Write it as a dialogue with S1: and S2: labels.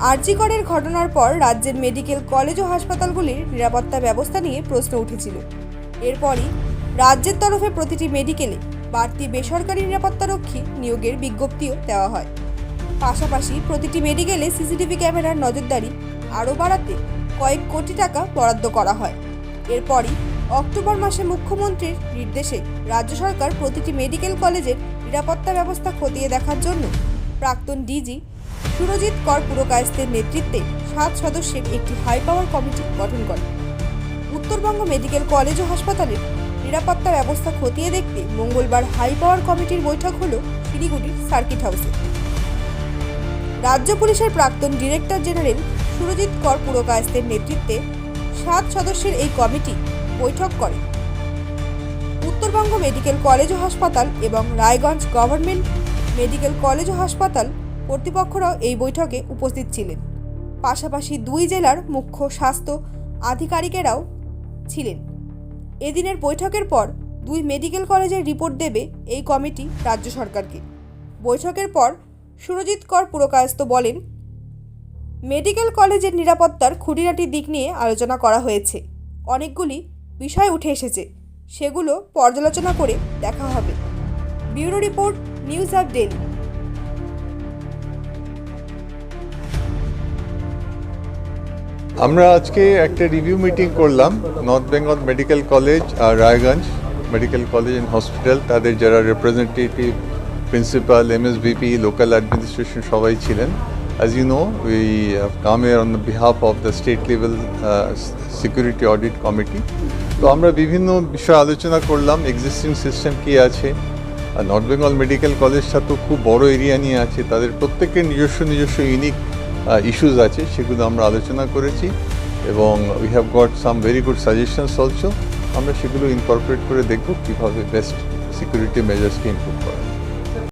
S1: আরজিকরের ঘটনার পর রাজ্যের মেডিকেল কলেজ ও হাসপাতালগুলির নিরাপত্তা ব্যবস্থা নিয়ে প্রশ্ন উঠেছিল। এরপরই রাজ্যের তরফে প্রতিটি মেডিকেলে বাড়তি বেসরকারি নিরাপত্তারক্ষী নিয়োগের বিজ্ঞপ্তিও দেওয়া হয়। পাশাপাশি প্রতিটি মেডিকেলে সিসিটিভি ক্যামেরার নজরদারি আরও বাড়াতে কয়েক কোটি টাকা বরাদ্দ করা হয়। এরপরই অক্টোবর মাসে মুখ্যমন্ত্রীর নির্দেশে রাজ্য সরকার প্রতিটি মেডিকেল কলেজের নিরাপত্তা ব্যবস্থা খতিয়ে দেখার জন্য প্রাক্তন ডিজি সুরজিৎ কর পুরকায়স্তের নেতৃত্বে সাত সদস্যের একটি হাই পাওয়ার কমিটি গঠন করে উত্তরবঙ্গ মেডিকেল কলেজ ও হাসপাতালের নিরাপত্তা ব্যবস্থা খতিয়ে দেখতে মঙ্গলবার হাই পাওয়ার কমিটির বৈঠক হল শিলিগুড়ির সার্কিট হাউসে রাজ্য পুলিশের প্রাক্তন ডিরেক্টর জেনারেল সুরজিৎ কর পুরকায়স্তের নেতৃত্বে সাত সদস্যের এই কমিটি বৈঠক করে। উত্তরবঙ্গ মেডিকেল কলেজ ও হাসপাতাল এবং রায়গঞ্জ গভর্নমেন্ট মেডিকেল কলেজ ও হাসপাতাল কর্তৃপক্ষরাও এই বৈঠকে উপস্থিত ছিলেন। পাশাপাশি দুই জেলার মুখ্য স্বাস্থ্য আধিকারিকেরাও ছিলেন। এদিনের বৈঠকের পর দুই মেডিকেল কলেজের রিপোর্ট দেবে এই কমিটি রাজ্য সরকারকে। বৈঠকের পর সুরজিৎ কর পুরকায়স্ত বলেন, মেডিকেল কলেজের নিরাপত্তার খুঁটিনাটি দিক নিয়ে আলোচনা করা হয়েছে। অনেকগুলি বিষয় উঠে এসেছে। সেগুলো পর্যালোচনা করে দেখা হবে। Bureau report news up daily
S2: আমরা আজকে একটা রিভিউ মিটিং করলাম north Bengal medical college R Raiganj medical college and hospital তাদের যারা representative principal MSVP local administration সবাই ছিলেন। As you know we come এর on the behalf of the state level security audit committee তো আমরা বিভিন্ন বিষয় আলোচনা করলাম এক্সিস্টিং সিস্টেম কী আছে। আর নর্থ বেঙ্গল মেডিকেল কলেজটা তো খুব বড় এরিয়া নিয়ে আছে। তাদের প্রত্যেকের নিজস্ব নিজস্ব ইউনিক ইস্যুস আছে, সেগুলো আমরা আলোচনা করেছি এবং we have got some very good suggestions also আমরা সেগুলো ইনকর্পোরেট করে দেখব কীভাবে বেস্ট সিকিউরিটি মেজার্সকে ইমপ্রুভ করা।